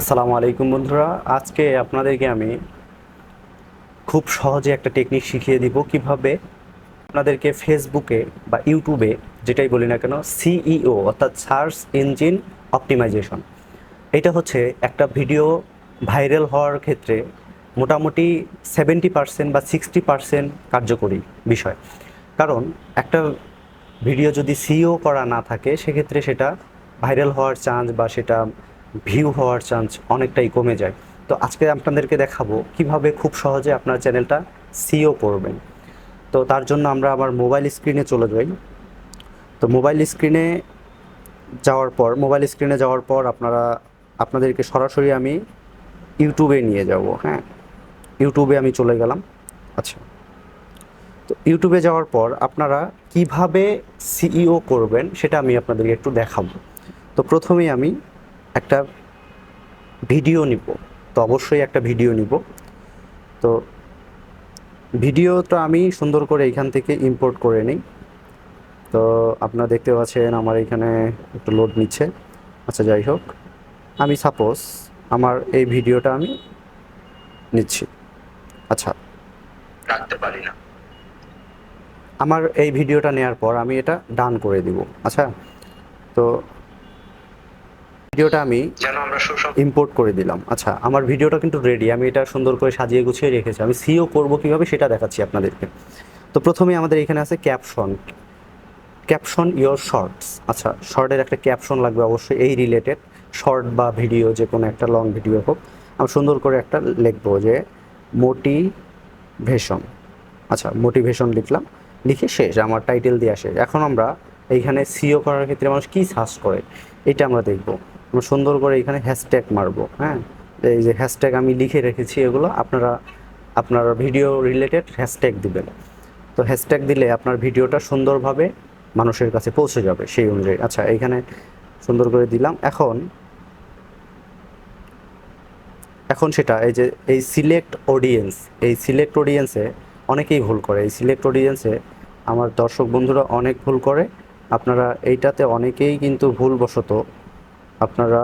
আসসালামু আলাইকুম বন্ধুরা। আজকে আপনাদেরকে আমি খুব সহজে একটা টেকনিক শিখিয়ে দিব কীভাবে আপনাদেরকে ফেসবুকে বা ইউটিউবে যেটাই বলি না কেন সিইও অর্থাৎ সার্চ ইঞ্জিন অপটিমাইজেশন। এটা হচ্ছে একটা ভিডিও ভাইরাল হওয়ার ক্ষেত্রে মোটামুটি সেভেন্টি পার্সেন্ট বা সিক্সটি পার্সেন্ট কার্যকরী বিষয়। কারণ একটা ভিডিও যদি সিইও করা না থাকে, সেক্ষেত্রে সেটা ভাইরাল হওয়ার চান্স বা সেটা ভিউ হওয়ার চান্স অনেকটাই কমে যায়। তো আজকে আপনাদেরকে দেখাবো কীভাবে খুব সহজে আপনার চ্যানেলটা সিও করবেন। তো তার জন্য আমরা আমার মোবাইল স্ক্রিনে চলে যাই। তো মোবাইল স্ক্রিনে যাওয়ার পর, মোবাইল স্ক্রিনে যাওয়ার পর আপনারা, আপনাদেরকে সরাসরি আমি ইউটিউবে নিয়ে যাব হ্যাঁ? ইউটিউবে আমি চলে গেলাম। আচ্ছা। তো ইউটিউবে যাওয়ার পর আপনারা কীভাবে সিইও করবেন সেটা আমি আপনাদেরকে একটু দেখাবো। তো প্রথমেই আমি একটা ভিডিও নিব। তো অবশ্যই একটা ভিডিও নিব। তো ভিডিওটা আমি সুন্দর করে এখান থেকে ইম্পোর্ট করে নিই। তো আপনারা দেখতে পাচ্ছেন আমার এখানে একটু লোড নিচ্ছে। আচ্ছা যাই হোক। আমি সাপোজ আমার এই ভিডিওটা আমি নিচ্ছি। আচ্ছা। রাখতে পারি না। আমার এই ভিডিওটা নেওয়ার পর আমি এটা ডান করে দিব। আচ্ছা। তো ভিডিওটা আমি ইম্পোর্ট করে দিলাম। আচ্ছা আমার ভিডিওটা কিন্তু রেডি আমি এটা সুন্দর করে সাজিয়ে গুছিয়ে রেখেছি। আমি সিও করব কীভাবে সেটা দেখাচ্ছি আপনাদেরকে। তো প্রথমে আমাদের এখানে আছে ক্যাপশন ক্যাপশন ইয়োর শর্টস আচ্ছা শর্টের একটা ক্যাপশন লাগবে অবশ্যই এই রিলেটেড শর্ট বা ভিডিও যে কোনো একটা লং ভিডিও হোক। আমি সুন্দর করে একটা লিখব যে মোটিভেশন আচ্ছা মোটিভেশন লিখলাম। লিখে শেষ আমার টাইটেল দিয়ে শেষ। এখন আমরা এইখানে সিও করার ক্ষেত্রে মানুষ কী সার্চ করে এটা আমরা দেখব। আমরা সুন্দর করে এখানে হ্যাশট্যাগ মারবো হ্যাঁ? এই যে হ্যাশট্যাগ আমি লিখে রেখেছি এগুলো, আপনারা, আপনার ভিডিও রিলেটেড হ্যাশট্যাগ দিবেন। তো হ্যাশট্যাগ দিলে আপনার ভিডিওটা সুন্দরভাবে মানুষের কাছে পৌঁছে যাবে সেই অনুযায়ী। আচ্ছা এইখানে সুন্দর করে দিলাম। এখন এখন সেটা, এই যে, এই সিলেক্ট অডিয়েন্স এই সিলেক্ট অডিয়েন্সে অনেকেই ভুল করে। এই সিলেক্ট অডিয়েন্সে আমার দর্শক বন্ধুরা অনেক ভুল করে। আপনারা এইটাতে অনেকেই কিন্তু ভুলবশত আপনারা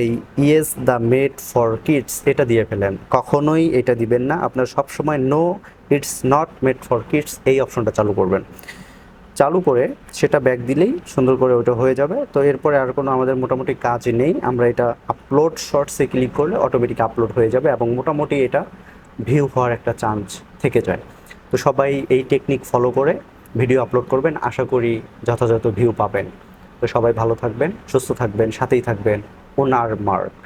এই yes the made for kids এটা দিয়ে ফেলেন। কখনোই এটা দিবেন না। আপনার সবসময় no it's not made for kids, এই অপশনটা চালু করবেন। চালু করে সেটা ব্যাক দিলেই সুন্দর করে ওটা হয়ে যাবে। তো এরপরে আর কোনো আমাদের মোটামুটি কাজ নেই। আমরা এটা আপলোড শর্টসে ক্লিক করলে অটোমেটিক আপলোড হয়ে যাবে এবং মোটামুটি এটা ভিউ হওয়ার একটা চান্স থেকে যায়। তো সবাই এই টেকনিক ফলো করে ভিডিও আপলোড করবেন। আশা করি যথাযথ ভিউ পাবেন। তো সবাই ভালো থাকবেন সুস্থ থাকবেন সাথেই থাকবেন। ওনার মার্ক।